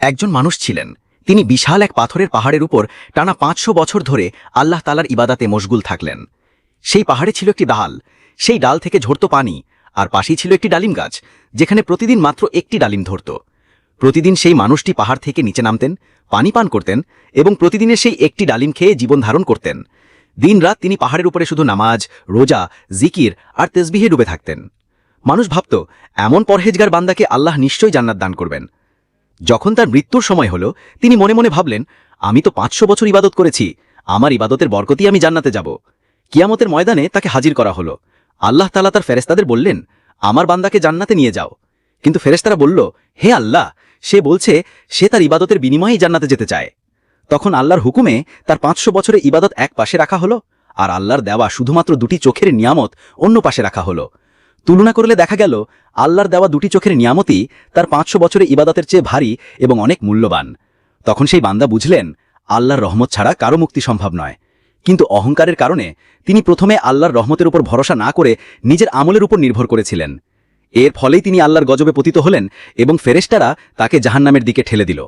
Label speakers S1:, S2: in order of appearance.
S1: একজন মানুষ ছিলেন। তিনি বিশাল এক পাথরের পাহাড়ের উপর টানা পাঁচশো বছর ধরে আল্লাহ তালার ইবাদাতে মশগুল থাকলেন। সেই পাহাড়ে ছিল একটি ডাল। সেই ডাল থেকে ঝরত পানি, আর পাশেই ছিল একটি ডালিম গাছ, যেখানে প্রতিদিন মাত্র একটি ডালিম ধরত। প্রতিদিন সেই মানুষটি পাহাড় থেকে নিচে নামতেন, পানি পান করতেন এবং প্রতিদিনের সেই একটি ডালিম খেয়ে জীবন ধারণ করতেন। দিনরাত তিনি পাহাড়ের উপরে শুধু নামাজ, রোজা, জিকির আর তেজবিহে ডুবে থাকতেন। মানুষ ভাবত, এমন পরহেজগার বান্দাকে আল্লাহ নিশ্চয়ই জান্নাত দান করবেন। যখন তার মৃত্যুর সময় হল, তিনি মনে মনে ভাবলেন, আমি তো পাঁচশো বছর ইবাদত করেছি, আমার ইবাদতের বরকতি আমি জান্নাতে যাব। কিয়ামতের ময়দানে তাকে হাজির করা হলো। আল্লাহ তালা তার ফেরেস্তাদের বললেন, আমার বান্দাকে জান্নাতে নিয়ে যাও। কিন্তু ফেরেস্তারা বলল, হে আল্লাহ, সে বলছে, সে তার ইবাদতের বিনিময়েই জান্নাতে যেতে চায়। তখন আল্লাহর হুকুমে তার পাঁচশো বছরে ইবাদত এক পাশে রাখা হলো, আর আল্লাহর দেওয়া শুধুমাত্র দুটি চোখের নিয়ামত অন্য পাশে রাখা হলো। তুলনা করলে দেখা গেল, আল্লাহর দেওয়া দুটি চোখের নিয়ামতই তার পাঁচশো বছরে ইবাদতের চেয়ে ভারী এবং অনেক মূল্যবান। তখন সেই বান্দা বুঝলেন, আল্লাহর রহমত ছাড়া কারও মুক্তি সম্ভব নয়। কিন্তু অহংকারের কারণে তিনি প্রথমে আল্লাহর রহমতের উপর ভরসা না করে নিজের আমলের উপর নির্ভর করেছিলেন। এর ফলেই তিনি আল্লাহর গজবে পতিত হলেন এবং ফেরেশতারা তাকে জাহান্নামের দিকে ঠেলে দিল।